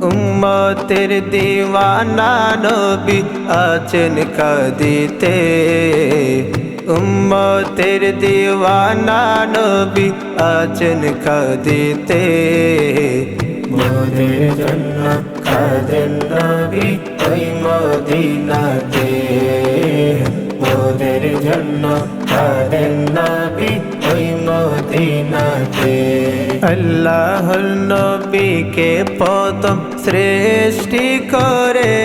উম্মতের দিওয়ানা নবী আছেন কাদিতে। উম্মতের দিওয়ানা নবী আছেন কাদিতে। মোদের জন্য কাদেন নবী ওই মদিনাতে? মোদের জন্য কাদেন নবী ওই মদিনাতে। আল্লাহর নবীকে প্রথম সৃষ্টি করে।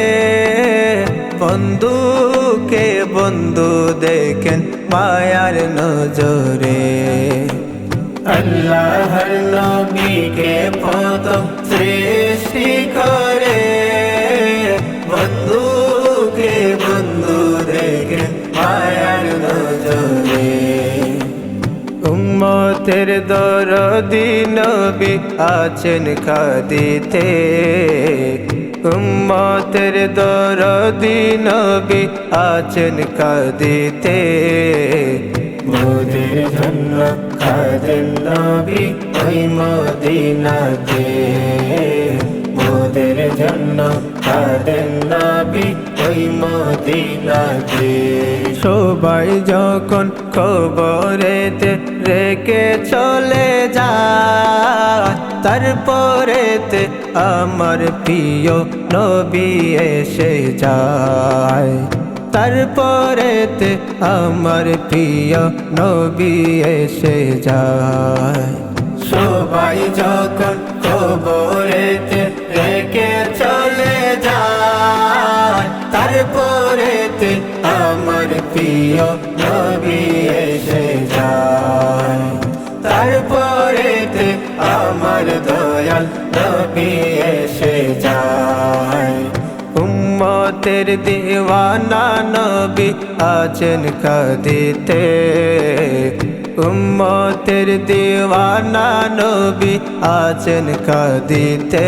বন্ধুকে বন্ধু দেখেন মায়ার নজরে। আল্লাহর নবীকে প্রথম সৃষ্টি করে। উম্মতের দরদি নবী আছেন কাদিতে উম্মতের দরদি নবী আছেন কাদিতে মোদের জন্য কাদেন নবী ওই মদিনাতে। মোদের জন্য কাদেন নবী সবাই যখন খবরেতে রেখে চলে যায়, তারপরেতে আমার প্রিয় নবী এসে যায়। তারপরেতে আমার প্রিয় নবী এসে যায়। সবাই যখন কবরেতে রেখে চলে তারপরেতে আমার প্রিয় নবী এসে যায়। তারপরেতে আমার দয়াল নবী এসে যায়। উম্মতের দিওয়ানা নবী আছেন কাদিতে। উম্মতের দিওয়ানা নবী আছেন কাদিতে।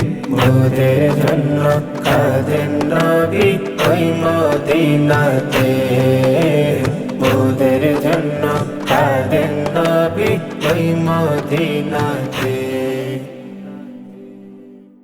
মোদের জন্য কাঁদেন রবি ওই মদিনাতে মোদের জন্য কাঁদেন রবি ওই মদিনাতে